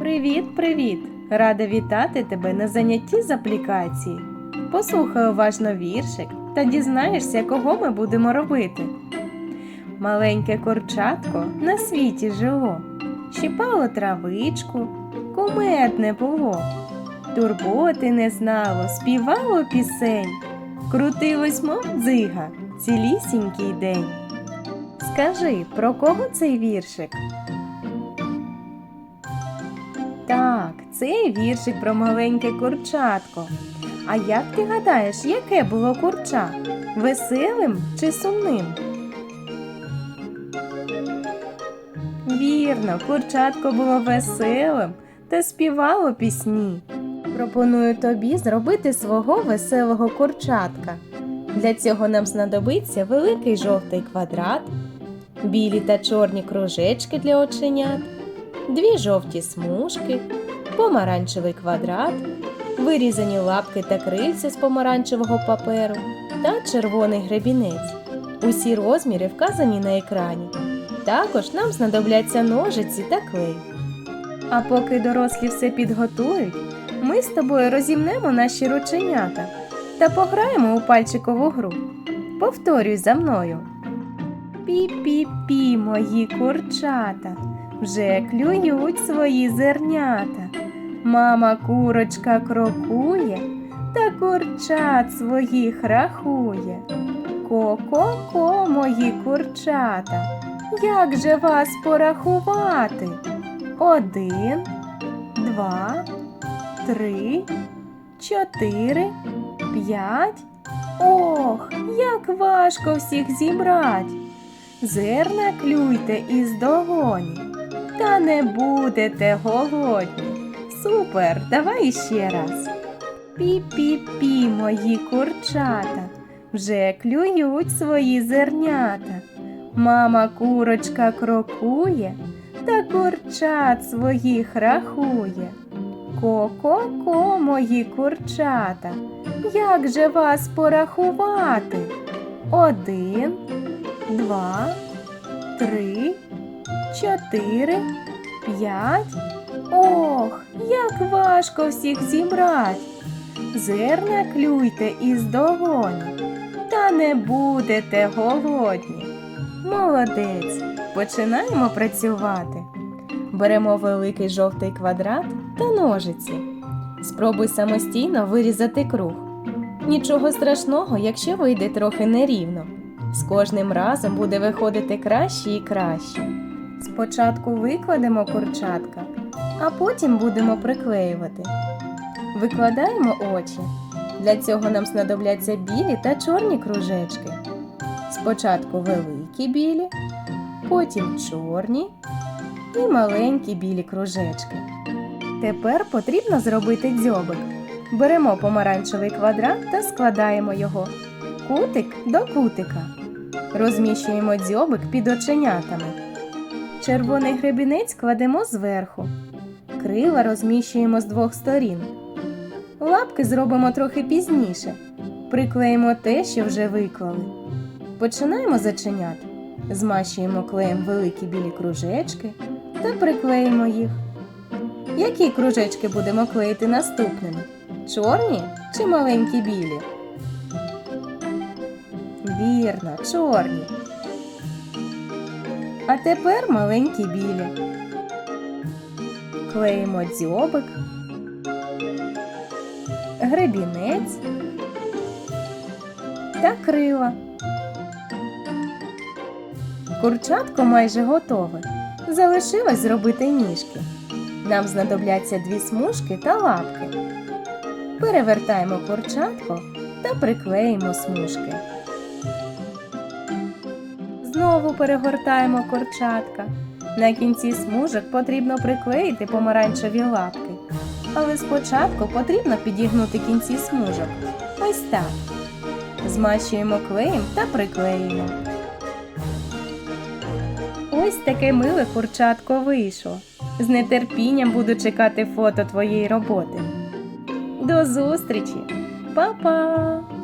Привіт, привіт! Рада вітати тебе на занятті з аплікації. Послухай уважно віршик та дізнаєшся, кого ми будемо робити. Маленьке курчатко на світі жило, щипало травичку, кумедне було, турботи не знало, співало пісень, крутилось, мов дзига, цілісінький день. Скажи, про кого цей віршик? Це віршик про маленьке курчатко. А як ти гадаєш, яке було курча? Веселим чи сумним? Вірно, курчатко було веселим та співало пісні. Пропоную тобі зробити свого веселого курчатка. Для цього нам знадобиться великий жовтий квадрат, білі та чорні кружечки для оченят, дві жовті смужки, помаранчевий квадрат, вирізані лапки та крильця з помаранчевого паперу та червоний гребінець. Усі розміри вказані на екрані. Також нам знадобляться ножиці та клей. А поки дорослі все підготують, ми з тобою розімнемо наші рученята та пограємо у пальчикову гру. Повторюй за мною. Пі-пі-пі, мої курчата, вже клюють свої зернята. Мама курочка крокує та курчат своїх рахує. Ко-ко-ко, мої курчата, як же вас порахувати? Один, два, три, чотири, п'ять. Ох, як важко всіх зібрать. Зерна клюйте із долоні, та не будете голодні. Супер, давай іще раз. Пі-пі-пі, мої курчата, вже клюють свої зернята. Мама курочка крокує та курчат своїх рахує. Ко-ко-ко, мої курчата, як же вас порахувати? Один, два, три, чотири, п'ять. Ох, як важко всіх зібрать. Зерна клюйте із долоні, та не будете голодні. Молодець, починаємо працювати. Беремо великий жовтий квадрат та ножиці. Спробуй самостійно вирізати круг. Нічого страшного, якщо вийде трохи нерівно. З кожним разом буде виходити краще і краще. Спочатку викладемо курчатка, а потім будемо приклеювати. Викладаємо очі. Для цього нам знадобляться білі та чорні кружечки. Спочатку великі білі, потім чорні і маленькі білі кружечки. Тепер потрібно зробити дзьобик. Беремо помаранчевий квадрат та складаємо його кутик до кутика. Розміщуємо дзьобик під оченятами. Червоний гребінець кладемо зверху. Крила розміщуємо з двох сторін. Лапки зробимо трохи пізніше. Приклеїмо те, що вже виклали. Починаємо зачинят. Змащуємо клеєм великі білі кружечки та приклеїмо їх. Які кружечки будемо клеїти наступними? Чорні чи маленькі білі? Вірно, чорні. А тепер маленькі білі. Клеїмо дзьобик, гребінець та крила. Курчатко майже готове. Залишилось зробити ніжки. Нам знадобляться дві смужки та лапки. Перевертаємо курчатко та приклеїмо смужки. Знову перегортаємо курчатка. На кінці смужок потрібно приклеїти помаранчеві лапки. Але спочатку потрібно підігнути кінці смужок. Ось так. Змащуємо клеєм та приклеїмо. Ось таке миле курчатко вийшло. З нетерпінням буду чекати фото твоєї роботи. До зустрічі! Па-па!